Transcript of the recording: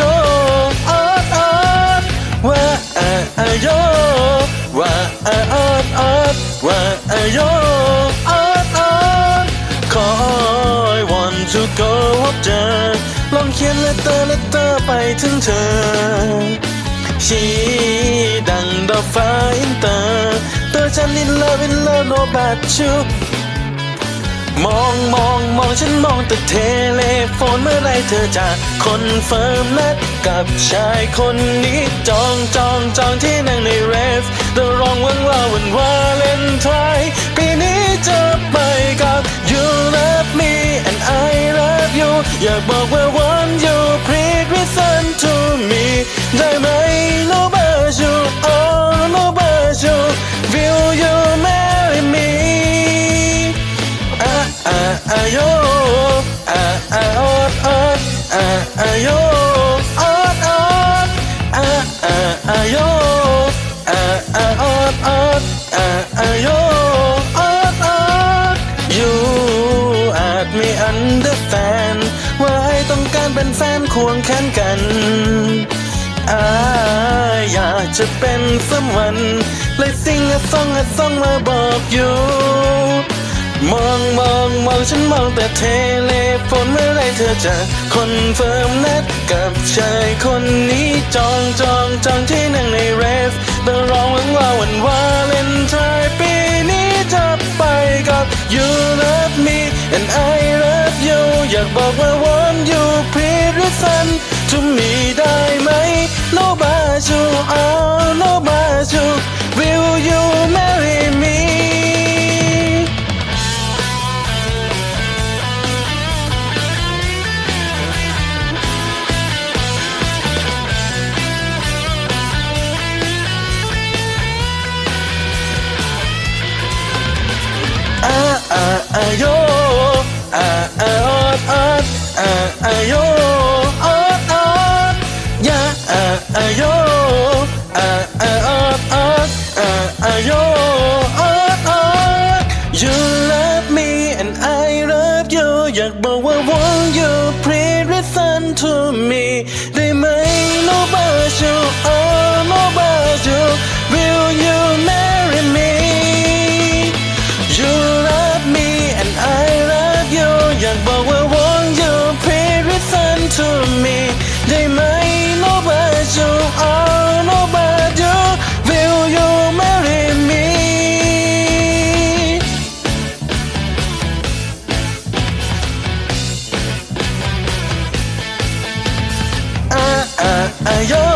yo on on why are yo why are on on why are yo on on ขอ I want to go up there ลองเขียน letter letter ไปถึงเธอ She ดังดาวฟ้าอินเตอร์เธอฉัน in love in love no bad you มองมองมองฉันมองแต่เทเลโฟนเมื่อไรเธอจะคอนเฟิร์มนัดกับชายคนนี้จองจองจองที่นั่งในเรฟเดรองวังว่าวันวาเลนไทน์ปีนี้จะไปกับ You love me and I love you อยากบอกว่า want you please listen to me ได้ไหม No but you โยอ่อะออดออดอะอะโยออดออดอะอะอะโยอ่อะออดออดอะอะโยออดออด You อาจไม่ understand ว่าให้ต้องการเป็นแฟนควงแขนกันอาอยากจะเป็นสมวันเลยซิงอะซองอะซองมาบอกอยู่ มองมองมองฉันมองแต่เทเลโฟนเมื่อไรเธอจะคอนเฟิร์มนัดกับชายคนนี้จองจองจองที่นั่งในเรฟต้องร้องหวังว่าวันวาเลนไทน์ปีนี้จะไปกับ You love me and I love you อยากบอกว่า want you please listen to me ได้ไหม No but you oh no โยออดออดยะอะอ่าโย I ayo.